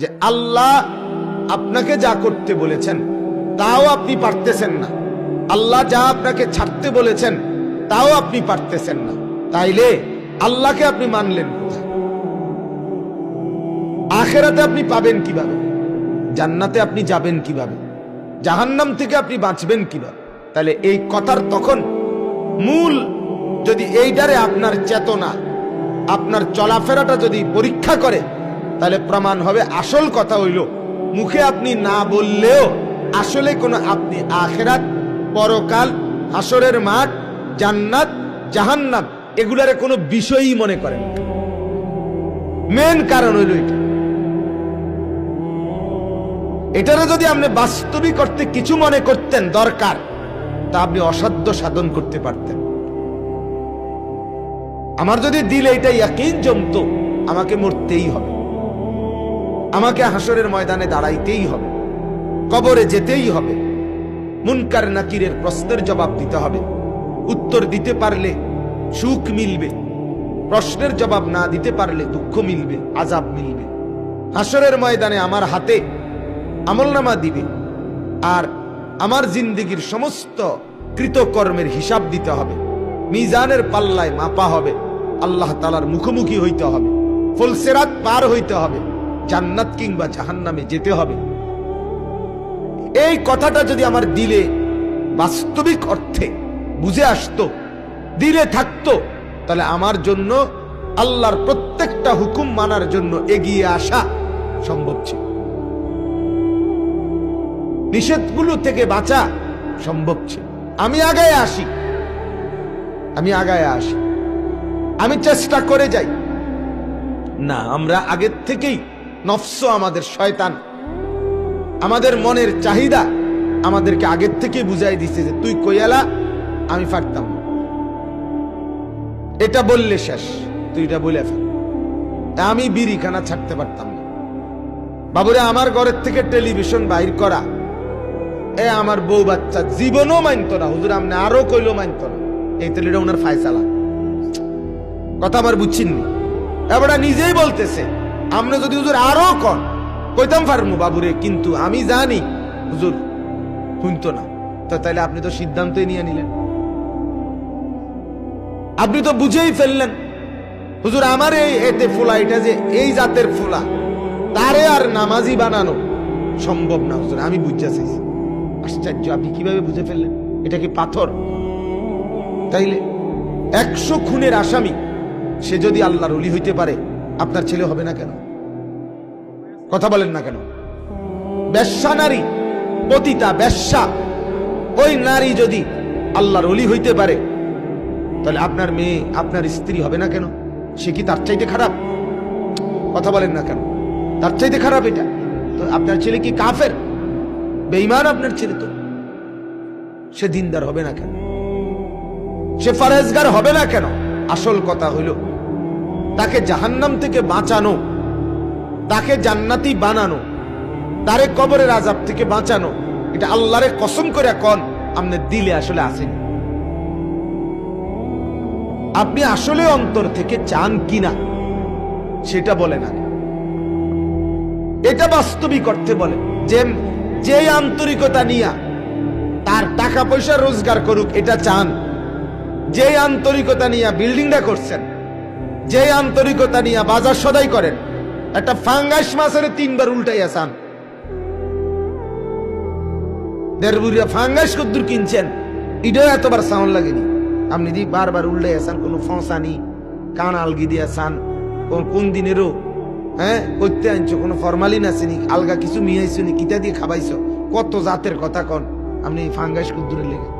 যে আল্লাহ আপনাকে যা করতে বলেছেন, তাও আপনি পারতেছেন না। আল্লাহ যা আপনাকে ছাড়তে বলেছেন, তাও আপনি পারতেছেন না। তাইলে আল্লাহকে আপনি মানলেন আখেরাতে আপনি পাবেন কীভাবে? জান্নাতে আপনি যাবেন কীভাবে? জাহান্নাম থেকে আপনি বাঁচবেন কীভাবে? তাহলে এই কথার তখন মূল যদি এইটারে আপনার চেতনা, আপনার চলাফেরাটা যদি পরীক্ষা করে তাহলে প্রমাণ হবে, আসল কথা হইল, মুখে আপনি না বললেও আসলে কোনো আপনি আখেরাত, পরকাল, হাসরের মাঠ, জান্নাত জাহান্নাত এগুলারে কোনো বিষয়ই মনে করেন মেন কারণ হইল এটা। এটারে যদি আপনি বাস্তবিক অর্থে কিছু মনে করতেন দরকার, তা আপনি অসাধ্য সাধন করতে পারতেন। আমার যদি দিলে এটা ইয়াকিন জমতো আমাকে মরতেই হবে। আমাকে হাসরের ময়দানে দাঁড়াইতেই হবে। কবরে যেতেই হবে। মুনকার নাকিরের প্রশ্নের জবাব দিতে হবে। উত্তর দিতে পারলে সুখ মিলবে। প্রশ্নের জবাব না দিতে পারলে দুঃখ মিলবে আজাব মিলবে। হাসরের ময়দানে আমার হাতে আমলনামা দিবে আর আমার জিন্দিগির সমস্ত কৃতকর্মের হিসাব দিতে হবে। মিজানের পাল্লায় মাপা হবে। আল্লাহ তালার মুখোমুখি হইতে হবে। ফুলসেরাত পার হইতে হবে। জান্নাত কিংবা জাহান্নামে যেতে হবে। এই কথাটা যদি আমার দিলে বাস্তবিক অর্থে বুঝে আসতো, দিলে থাকতো, তাহলে আমার জন্য আল্লাহর প্রত্যেকটা হুকুম মানার জন্য এগিয়ে আসা সম্ভব ছিল। নিষেধগুলো থেকে বাঁচা সম্ভব ছিল। আমি আগায় আসি। আমি আগায় আসি। আমি চেষ্টা করে যাই। না, আমরা আগের থেকেই নফস আমাদের শয়তান। আমাদের মনের চাহিদা আমাদেরকে আগের থেকে বুঝাই দিছে যে, তুই কইয়ালা আমি ফাটতাম এটা বললে শেষ। তুই এটা বলে ফেল। আমি বিড়িখানা ছাড়তে পারতাম না। বাবুরে, আমার ঘরের থেকে টেলিভিশন বাহির করা। এ আমার বউ বাচ্চা, জীবনও মানত না। হুজুর আপনি আরও কইলো মানত না। এই তেলিটা ওনার ফায়সালা। কথা আবার বুঝছেননি এবার নিজেই বলতেছে আমরা যদি হুজুর আরও কন, কইতাম পারমু বাবুরে, কিন্তু আমি জানি, হুজুর শুনতো না। তো তাহলে আপনি তো সিদ্ধান্তই নিয়ে নিলেন। আপনি তো বুঝেই ফেললেন। হুজুর, আমার এই এতে ফোলা এটা যে এই জাতের ফোলা, তারে আর নামাজি বানানো সম্ভব না, হুজুর, আমি বুঝতে চাইছি। আশ্চর্য, আপনি কীভাবে বুঝে ফেললেন? এটা কি পাথর? তাইলে একশো খুনের আসামি, সে যদি আল্লাহর অলি হইতে পারে আপনার ছেলে হবে না কেন? কথা বলেন না কেন? বেশ্যা নারী, পতিতা বেশ্যা ওই নারী যদি আল্লাহর অলি হইতে পারে, তাহলে আপনার মেয়ে, আপনার স্ত্রী হবে না কেন? সে কি তার চাইতে খারাপ? কথা বলেন না কেন? তার চাইতে খারাপ এটা। তো আপনার ছেলে কি কাফের? বেঈমান আপনার ছেলে তো। সে দিনদার হবে না কেন? সে ফারেজগার হবে না কেন? আসল কথা হইল তাকে জাহান্নাম থেকে বাঁচানো, তাকে জান্নাতি বানানো, তারে কবরের আজাব থেকে বাঁচানো। এটা আল্লাহরে কসম করে কন, আপনি দিলে আসলে আসেন। আপনি আসলে অন্তর থেকে চান কিনা, সেটা বলে না এটা বাস্তবিক অর্থে বলে যে যে আন্তরিকতা নিয়া তার টাকা পয়সা রোজগার করুক, এটা চান। যে আন্তরিকতা নিয়ে বিল্ডিংটা করছেন যে আন্তরিকতা নিয়ে বাজার সদাই করেন, একটা ফাঙ্গাস মাছের তিনবার উল্টাই আসান দেড় বুড়িয়া ফাঙ্গাস কদ্দুর কিনছেন, এটাও এতবার সাউন্ড লাগেনি। আপনি দি বারবার উল্টাই আসান কোনো ফসানি কান আলগি দিয়ে আসান কোন দিনেরও হ্যাঁ করতে আনছো, কোনো ফরমালিন আসেনি আলগা কিছু মিয়াইছো নি, কিতা দিয়ে খাবাইছো, কত জাতের কথা কন, আপনি ফাঙ্গাস কদ্দুরের লেগে।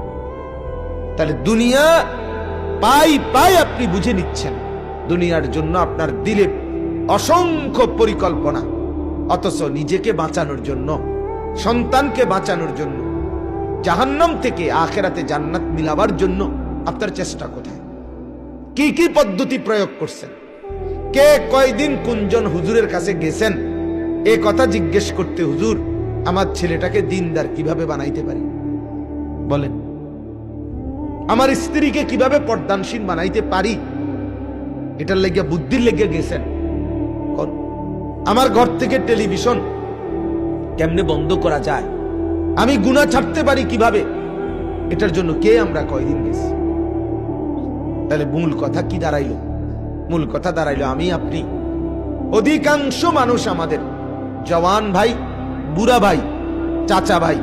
তাহলে দুনিয়া পাই পাই আপনি বুঝে নিচ্ছেন। দুনিয়ার জন্য আপনার দিলে অসংখ্য পরিকল্পনা। অথচ নিজেকে বাঁচানোর জন্য, সন্তানকে বাঁচানোর জন্য, জাহান্নাম থেকে আখেরাতে জান্নাত মিলাবার জন্য আপনার চেষ্টা কোথায়? কি কি পদ্ধতি প্রয়োগ করছেন? কে কয়দিন কুঞ্জন হুজুরের কাছে গেছেন? এ কথা জিজ্ঞেস করতে হুজুর, আমার ছেলেটাকে দিনদার কীভাবে বানাইতে পারি? বলেন, আমার স্ত্রীকে কীভাবে পর্দানসীন বানাইতে পারি? এটার লেগে বুদ্ধির লেগে গেছেন। আমার ঘর থেকে টেলিভিশন কেমনে বন্ধ করা যায়? আমি গুণা ছাড়তে পারি কীভাবে? এটার জন্য কে আমরা কয়দিন গেছি? তাহলে মূল কথা কি দাঁড়াইলো? মূল কথা দাঁড়াইলো আমি, আপনি। অধিকাংশ মানুষ আমাদের। জওয়ান ভাই, বুড়া ভাই, চাচা ভাই